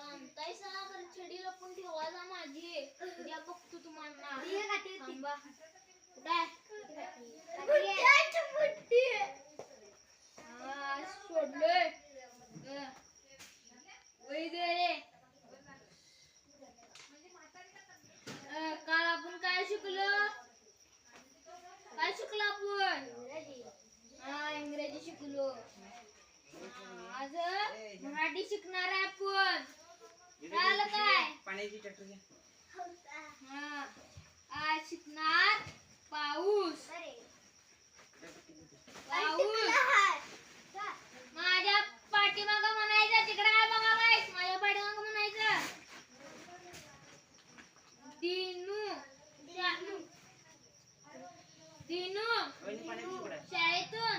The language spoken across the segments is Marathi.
आणतायसा खरं छडी लपून जा माझी. उद्या बघतो तुम्हाला. थांबा. कुठे आहे? पाहिजे टॅक्टर घ्या आज शिकणार पाऊस. पाऊस. माझ्या पाठीमाग म्हणायचं तिकडे काय बघा गाईस माझ्या पाठीमाग म्हणायचं. दिनू. दिनू. दिनू. शाळेतून.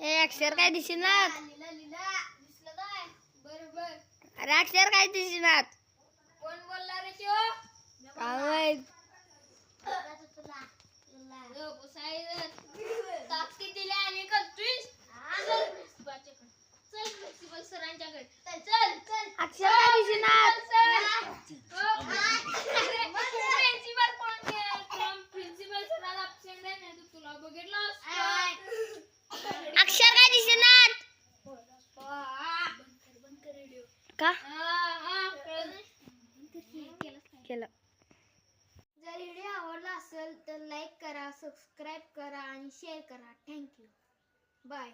हे अक्षर काय दिसणार अरे अक्षर काय दिसणार कोण बोलला रे काय आणि? चल प्रिन्सिपलच्याकडे. चल प्रिन्सिपल सरांच्याकडे. चल, चल. अक्षर काय दिसणार हो. प्रिन्सिपल कोण आहे? कोण प्रिन्सिपल सराला absent आहे नाही तर तुला बघितलं असतं. अक्षर काय दिसणार हा. बंद कर radio. का? हा, हा, केलं. जर व्हिडिओ आवडला असेल तर लाईक करा सबस्क्राईब करा आणि शेअर करा. Thank you. बाय.